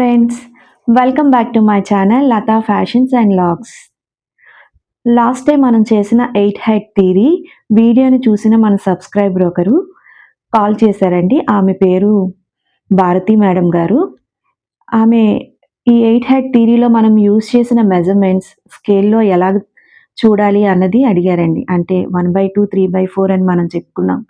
Friends welcome back to my channel Latha Fashions and vlogs last time మనం చేసిన eight height theory వీడియోని చూసిన మన సబ్స్క్రైబర్ ఒకరు కాల్ చేశారండి. ఆమె పేరు భారతి మేడం గారు. ఆమె ఈ ఎయిట్ హైట్ థీరీలో మనం యూజ్ చేసిన మెజర్మెంట్స్ స్కేల్లో ఎలా చూడాలి అన్నది అడిగారండి. అంటే one by two three by four అని మనం చెప్పుకున్నాం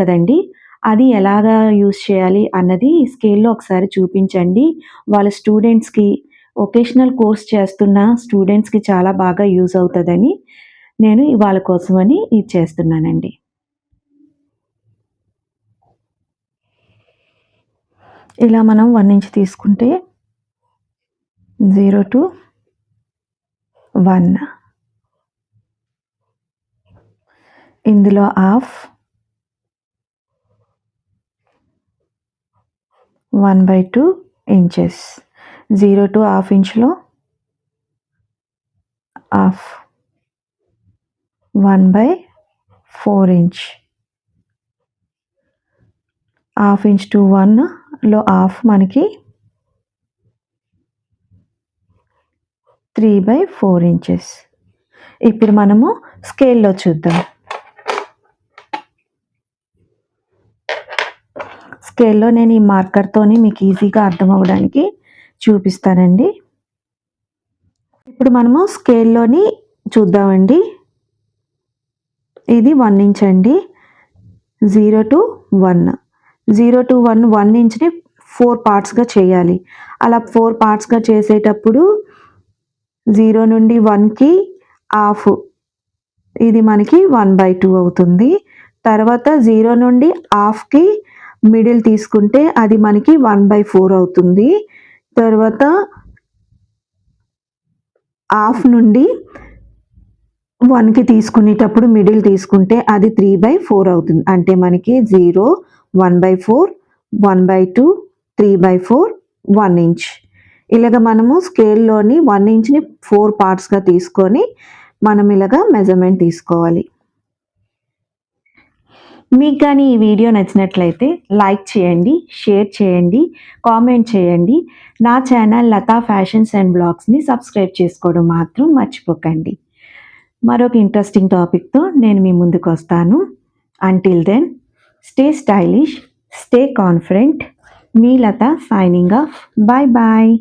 కదండి. అది ఎలాగా యూస్ చేయాలి అన్నది స్కేల్లో ఒకసారి చూపించండి. వాళ్ళ స్టూడెంట్స్కి ఒకేషనల్ కోర్స్ చేస్తున్న స్టూడెంట్స్కి చాలా బాగా యూజ్ అవుతుందని నేను వాళ్ళ కోసమని ఇది చేస్తున్నానండి. ఇలా మనం వన్ ఇంచ్ తీసుకుంటే జీరో టు వన్. ఇందులో half one by two inches. Zero to half ఇంచ్లో half. One by four inch. Half inch to వన్లో హాఫ్ మనకి త్రీ బై ఫోర్ ఇంచెస్. ఇప్పుడు మనము స్కేల్లో చూద్దాం. స్కేల్లో నేను ఈ మార్కర్తోని మీకు ఈజీగా అర్థం అవ్వడానికి చూపిస్తానండి. ఇప్పుడు మనము స్కేల్లోని చూద్దామండి. ఇది వన్ ఇంచ్ అండి. Zero to one zero to one one ఇంచ్ని four పార్ట్స్గా చేయాలి. అలా ఫోర్ పార్ట్స్గా చేసేటప్పుడు జీరో నుండి వన్కి హాఫ్ ఇది మనకి వన్ బై టూ అవుతుంది. తర్వాత జీరో నుండి హాఫ్కి మిడిల్ తీసుకుంటే అది మనకి వన్ బై ఫోర్ అవుతుంది. తర్వాత హాఫ్ నుండి వన్కి తీసుకునేటప్పుడు మిడిల్ తీసుకుంటే అది త్రీ బై ఫోర్ అవుతుంది. అంటే మనకి zero one by four one by two three by four one inch. ఇలాగ మనము స్కేల్లోని వన్ ఇంచ్ని ఫోర్ పార్ట్స్గా తీసుకొని మనం ఇలాగ మెజర్మెంట్ తీసుకోవాలి. మీకు కానీ ఈ వీడియో నచ్చినట్లయితే లైక్ చేయండి షేర్ చేయండి కామెంట్ చేయండి. నా ఛానల్ లతా ఫ్యాషన్స్ అండ్ బ్లాగ్స్ని సబ్స్క్రైబ్ చేసుకోవడం మాత్రం మర్చిపోకండి. మరొక ఇంట్రెస్టింగ్ టాపిక్తో నేను మీ ముందుకు వస్తాను. Until then stay stylish stay confident మీ Latha signing off bye bye